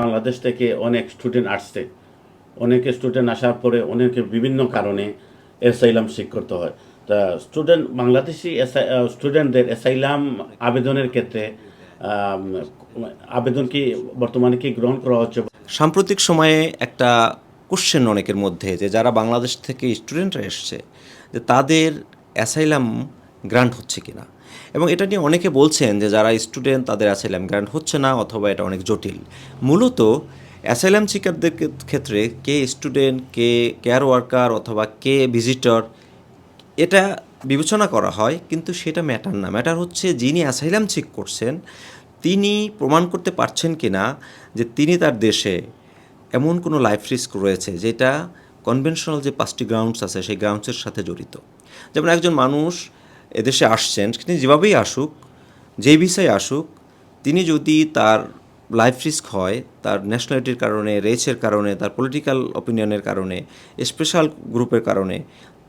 বাংলাদেশ থেকে অনেক স্টুডেন্ট আসছে। অনেকে স্টুডেন্ট আসার পরে অনেকে বিভিন্ন কারণে অ্যাসাইলাম সিক করতে হয়। তা স্টুডেন্ট বাংলাদেশি স্টুডেন্টদের অ্যাসাইলাম আবেদনের ক্ষেত্রে আবেদন কি বর্তমানে কি গ্রহণ করা হচ্ছে? সাম্প্রতিক সময়ে একটা কোশ্চেন অনেকের মধ্যে যে যারা বাংলাদেশ থেকে স্টুডেন্টরা এসছে, যে তাদের অ্যাসাইলাম গ্রান্ট হচ্ছে কিনা? এবং এটা নিয়ে অনেকে বলছেন যে যারা স্টুডেন্ট তাদের অ্যাসাইলাম গ্রান্ট হচ্ছে না অথবা এটা অনেক জটিল। মূলত অ্যাসাইলাম শিকারদের ক্ষেত্রে কে স্টুডেন্ট কে কেয়ার ওয়ার্কার অথবা কে ভিজিটর এটা বিবেচনা করা হয় কিন্তু সেটা ম্যাটার না। ম্যাটার হচ্ছে যিনি অ্যাসাইলাম চেক করছেন, তিনি প্রমাণ করতে পারছেন কি না যে তিনি তার দেশে এমন কোনো লাইফ রিস্ক রয়েছে যেটা কনভেনশনাল যে পাঁচটি গ্রাউন্ডস আছে সেই গ্রাউন্ডসের সাথে জড়িত। যেমন একজন মানুষ এদেশে আসছেন, তিনি যেভাবেই আসুক যেই ভিসায় আসুক, তিনি যদি তার লাইফ রিস্ক হয়, তার ন্যাশনালিটির কারণে রেসের কারণে, তার পলিটিক্যাল অপিনিয়নের কারণে স্পেশাল গ্রুপের কারণে,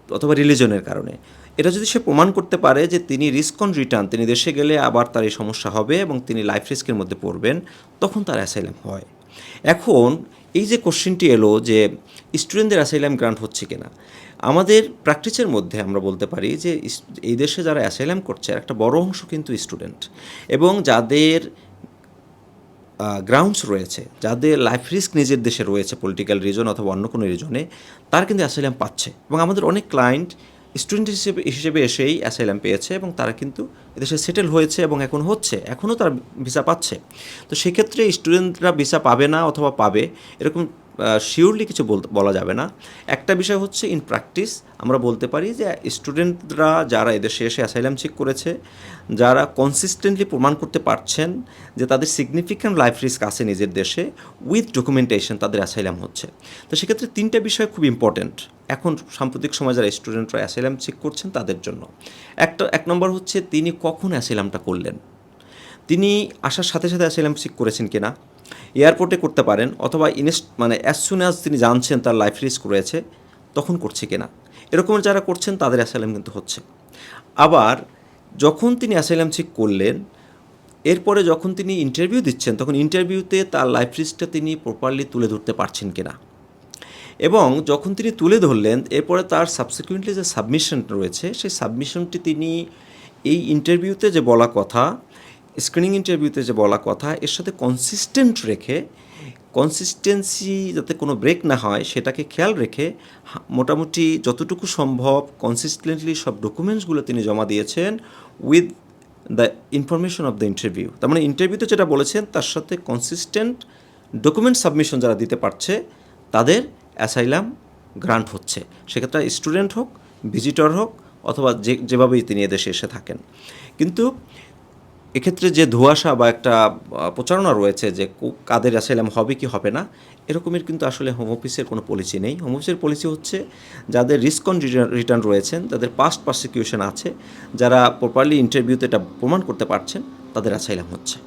অথবা রিলিজনের কারণে, এটা যদি সে প্রমাণ করতে পারে যে তিনি রিস্ক অন রিটার্ন তিনি দেশে গেলে আবার তার এই সমস্যা হবে এবং তিনি লাইফ রিস্কের মধ্যে পড়বেন, তখন তার অ্যাসাইলাম হয়। এখন এই যে কোশ্চেনটি এলো যে স্টুডেন্টদের অ্যাসাইলাম গ্রান্ট হচ্ছে কিনা, আমাদের প্র্যাকটিসের মধ্যে আমরা বলতে পারি যে এই দেশে যারা অ্যাসাইলাম করছে একটা বড় অংশ কিন্তু স্টুডেন্ট এবং যাদের গ্রাউন্ডস রয়েছে, যাদের লাইফ রিস্ক নিজের দেশে রয়েছে, পলিটিক্যাল রিজন অথবা অন্য কোনো রিজনে, তারা কিন্তু অ্যাসাইলাম পাচ্ছে এবং আমাদের অনেক ক্লায়েন্ট স্টুডেন্ট হিসেবে হিসেবে এসেই অ্যাসাইলাম পেয়েছে এবং তারা কিন্তু এদেশে সেটেল হয়েছে এবং এখন হচ্ছে, এখনও তারা ভিসা পাচ্ছে। তো সেক্ষেত্রে স্টুডেন্টরা ভিসা পাবে না অথবা পাবে, এরকম শিওরলি কিছু বলা যাবে না। একটা বিষয় হচ্ছে ইন প্র্যাকটিস আমরা বলতে পারি যে স্টুডেন্টরা যারা এদেশে এসে অ্যাসাইলাম চেক করেছে, যারা কনসিস্টেন্টলি প্রমাণ করতে পারছেন যে তাদের সিগনিফিক্যান্ট লাইফ রিস্ক আছে নিজের দেশে উইথ ডকুমেন্টেশন তাদের অ্যাসাইলাম হচ্ছে। তো সেক্ষেত্রে তিনটা বিষয় খুব ইম্পর্ট্যান্ট এখন সাম্প্রতিক সময় যারা স্টুডেন্টরা অ্যাসাইলাম চেক করছেন তাদের জন্য। একটা, এক নম্বর হচ্ছে তিনি কখন অ্যাসাইলামটা করলেন? তিনি আসার সাথে সাথে অ্যাসাইলাম চেক করেছেন কিনা? এয়ারপোর্টে করতে পারেন অথবা ইনস্ট মানে অ্যাজ সুন অ্যাজ তিনি জানছেন তার লাইফ রিস্ক রয়েছে, তখন করছে কিনা? এরকমের যারা করছেন তাদের অ্যাসাইলাম কিন্তু হচ্ছে। আবার যখন তিনি অ্যাসাইলাম চেক করলেন, এরপরে যখন তিনি ইন্টারভিউ দিচ্ছেন, তখন ইন্টারভিউতে তার লাইফ রিস্কটা তিনি প্রপারলি তুলে ধরতে পারছেন কিনা? এবং যখন তিনি তুলে ধরলেন, এরপরে তার সাবসিকুয়েন্টলি যে সাবমিশন রয়েছে, সেই সাবমিশনটি তিনি এই ইন্টারভিউতে যে বলা কথা স্ক্রিনিং ইন্টারভিউতে যে বলা কথা, এর সাথে কনসিস্টেন্ট রেখে কনসিস্টেন্সি যাতে কোনো ব্রেক না হয়, সেটাকে খেয়াল রেখে মোটামুটি যতটুকু সম্ভব কনসিস্টেন্টলি সব ডকুমেন্টসগুলো তিনি জমা দিয়েছেন with the information of the interview তার মানে ইন্টারভিউতে যেটা বলেছেন, তার সাথে কনসিস্টেন্ট ডকুমেন্ট সাবমিশন যারা দিতে পারছে, তাদের অ্যাসাইলাম গ্রান্ট হচ্ছে। সেক্ষেত্রে স্টুডেন্ট হোক, ভিজিটর হোক, অথবা যে, যেভাবেই তিনি এদেশে এসে থাকেন। কিন্তু এক্ষেত্রে যে ধোঁয়াশা বা একটা প্রচারণা রয়েছে যে কাদের অ্যাসাইলাম হবে কি হবে না, এরকমের কিন্তু আসলে হোম অফিসের কোনো পলিসি নেই। হোম অফিসের পলিসি হচ্ছে যাদের রিস্ক অন রিটার্ন রয়েছেন, তাদের পাস্ট প্রসিকিউশন আছে, যারা প্রপারলি ইন্টারভিউতে এটা প্রমাণ করতে পারছেন, তাদের অ্যাসাইলাম হচ্ছে।